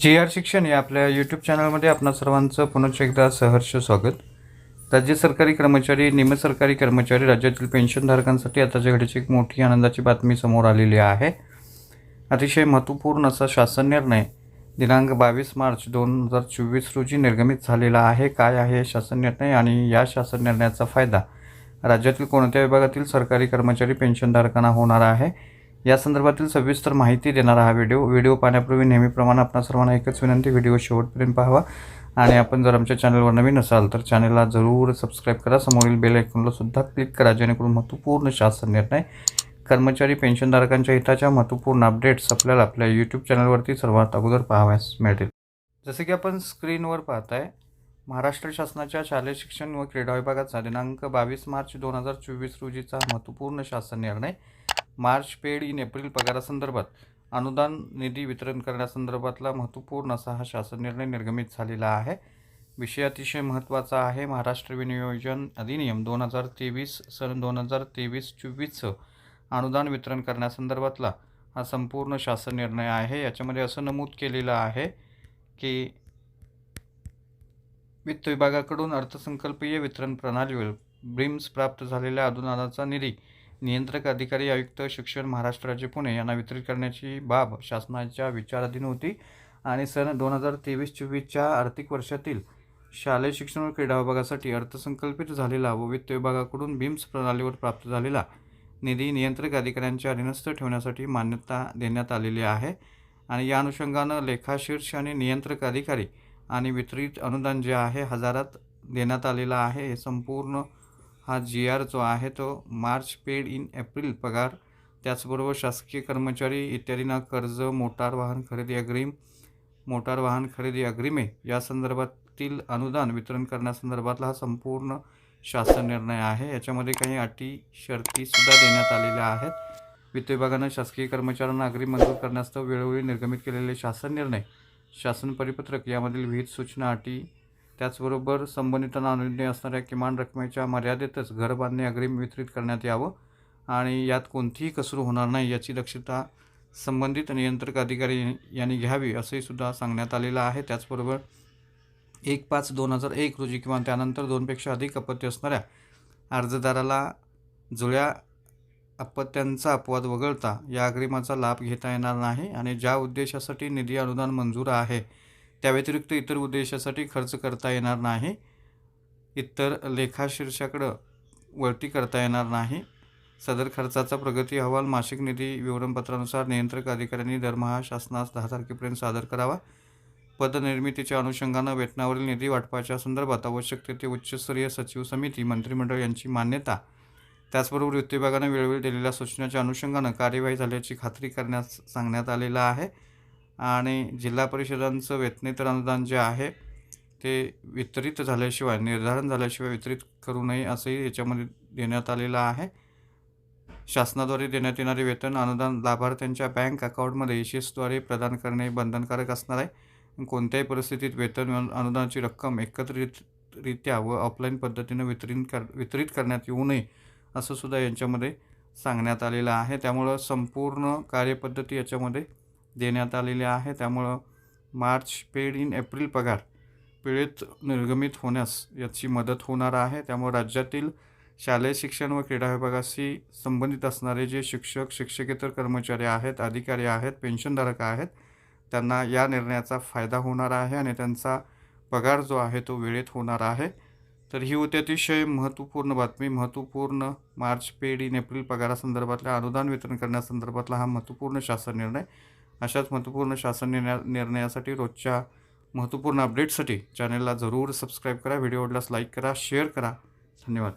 जी R शिक्षण या आपल्या यूट्यूब चॅनलमध्ये आपणा सर्वांचं पुनश्च एकदा सहर्ष स्वागत. राज्य सरकारी कर्मचारी निमसरकारी कर्मचारी राज्यातील पेन्शनधारकांसाठी आताच्या घडीची एक मोठी आनंदाची बातमी समोर आलेली आहे. अतिशय महत्त्वपूर्ण असा शासन निर्णय दिनांक बावीस मार्च दोन हजार चोवीस रोजी निर्गमित झालेला आहे. काय आहे शासन निर्णय आणि या शासन निर्णयाचा फायदा? राज्यातील कोणत्या विभागातील सरकारी कर्मचारी पेन्शनधारकांना होणार आहे? या संदर्भातील सविस्तर माहिती देणारा हा व्हिडिओ. व्हिडिओ पाहण्यापूर्वी नेहमीप्रमाणे आपणा सर्वांना एकच विनंती व्हिडिओ शेवटपर्यंत पाहावा. आणि आपण जर आमच्या चॅनलवर नवीन असाल तर चॅनलला जरूर सबस्क्राईब करा. समोरील बेल आयकॉनला सुद्धा क्लिक करा जेणेकरून महत्त्वपूर्ण शासन निर्णय कर्मचारी पेन्शनधारकांच्या हिताच्या महत्त्वपूर्ण अपडेट्स आपल्याला आपल्या यूट्यूब चॅनलवरती सर्वात अगोदर पाहाव्यास मिळतील. जसे की आपण स्क्रीनवर पाहताय महाराष्ट्र शासनाच्या शालेय शिक्षण व क्रीडा विभागाचा दिनांक बावीस मार्च दोन हजार चोवीस रोजीचा महत्त्वपूर्ण शासन निर्णय. मार्च पेड इन एप्रिल पगारासंदर्भात. अनुदान निधी वितरण करण्यासंदर्भातला महत्त्वपूर्ण असा हा शासन निर्णय निर्गमित झालेला आहे. विषय अतिशय महत्त्वाचा आहे. महाराष्ट्र विनियोजन अधिनियम दोन हजार तेवीस सन दोन हजार तेवीस चोवीसचं अनुदान वितरण करण्यासंदर्भातला हा संपूर्ण शासन निर्णय आहे. याच्यामध्ये असं नमूद केलेलं आहे की वित्त विभागाकडून अर्थसंकल्पीय वितरण प्रणालीवर ब्रिम्स प्राप्त झालेल्या अनुदानाचा निधी नियंत्रक अधिकारी आयुक्त शिक्षण महाराष्ट्र राज्य पुणे यांना वितरित करण्याची बाब शासनाच्या विचाराधीन होती आणि सन दोन हजार तेवीस चोवीसच्या आर्थिक वर्षातील शालेय शिक्षण व क्रीडा विभागासाठी अर्थसंकल्पित झालेला व वित्त विभागाकडून बिम्स प्रणालीवर प्राप्त झालेला निधी नियंत्रक अधिकाऱ्यांच्या अधीनस्थ ठेवण्यासाठी मान्यता देण्यात आलेली आहे आणि या अनुषंगानं लेखाशीर्ष आणि नियंत्रक अधिकारी आणि वितरित अनुदान जे आहे हजारात देण्यात आलेलं आहे. हे संपूर्ण हा जी आर जो आहे तो मार्च पेड इन एप्रिल पगार. त्याचबरोबर शासकीय कर्मचारी इत्यादींना कर्ज मोटार वाहन खरेदी अग्रिम मोटार वाहन खरेदी अग्रिमे या संदर्भातील अनुदान वितरण करण्यासंदर्भातला हा संपूर्ण शासन निर्णय आहे. याच्यामध्ये काही अटी शर्तीसुद्धा देण्यात आलेल्या आहेत. वित्त विभागानं शासकीय कर्मचाऱ्यांना अग्रिम मंजूर करण्यास्तव वेळोवेळी निर्गमित केलेले शासन निर्णय शासन परिपत्रक यामधील विविध सूचना अटी त्याचबरोबर संबंधितांना अनुज्ञ असणाऱ्या किमान रकमेच्या मर्यादेतच घर बांधणे अग्रिम वितरित करण्यात यावं आणि यात कोणतीही कसरू होणार नाही याची दक्षता संबंधित नियंत्रक अधिकारी यांनी घ्यावी असंही सुद्धा सांगण्यात आलेलं आहे. त्याचबरोबर एक पाच दोन हजार एक रोजी किंवा त्यानंतर दोनपेक्षा अधिक अपत्य असणाऱ्या अर्जदाराला जुळ्या अपत्यांचा अपवाद वगळता या अग्रिमाचा लाभ घेता येणार नाही आणि ज्या उद्देशासाठी निधी अनुदान मंजूर आहे त्या व्यतिरिक्त इतर उद्देशासाठी खर्च करता येणार नाही. इतर लेखाशीर्षाकडं वळती करता येणार नाही. सदर खर्चाचा प्रगती अहवाल मासिक निधी विवरणपत्रानुसार नियंत्रक अधिकाऱ्यांनी दरमहा शासनास दहा तारखेपर्यंत सादर करावा. पदनिर्मितीच्या अनुषंगानं वेतनावरील निधी वाटपाच्या संदर्भात आवश्यक तेथे उच्चस्तरीय सचिव समिती मंत्रिमंडळ यांची मान्यता. त्याचबरोबर वित्त विभागानं वेळोवेळी दिलेल्या सूचनाच्या अनुषंगानं कार्यवाही झाल्याची खात्री करण्यास सांगण्यात आलेलं आहे. आणि जिल्हा परिषदांचं वेतनेतर अनुदान जे आहे ते वितरित झाल्याशिवाय निर्धारण झाल्याशिवाय वितरित करू नये असंही याच्यामध्ये देण्यात आलेलं आहे. शासनाद्वारे देण्यात येणारे वेतन अनुदान लाभार्थ्यांच्या बँक अकाउंटमध्ये एशियसद्वारे प्रदान करणे बंधनकारक असणार आहे. कोणत्याही परिस्थितीत वेतन अनुदानाची रक्कम एकत्रितरित्या व ऑफलाईन पद्धतीनं वितरित कर वितरित करण्यात येऊ नये असं सुद्धा यांच्यामध्ये सांगण्यात आलेलं आहे. त्यामुळं संपूर्ण कार्यपद्धती याच्यामध्ये देण्यात आलेले आहे. त्यामुळं मार्च पेड इन एप्रिल पगार वेळेत निर्गमित होण्यास याची मदत होणार आहे. त्यामुळे राज्यातील शालेय शिक्षण व क्रीडा विभागाशी संबंधित असणारे जे शिक्षक शिक्षकेतर कर्मचारी आहेत अधिकारी आहेत पेन्शनधारक आहेत त्यांना या निर्णयाचा फायदा होणार आहे आणि त्यांचा पगार जो आहे तो वेळेत होणार आहे. तर ही होती अतिशय महत्त्वपूर्ण बातमी. महत्त्वपूर्ण मार्च पेड इन एप्रिल पगारासंदर्भातल्या अनुदान वितरण करण्यासंदर्भातला हा महत्त्वपूर्ण शासन निर्णय. अशाच महत्त्वपूर्ण शासन निर्णया निर्णयासाठी रोजच्या महत्त्वपूर्ण अपडेटसाठी चॅनलला जरूर सबस्क्राईब करा. व्हिडिओ आवडल्यास लाईक करा शेअर करा. धन्यवाद.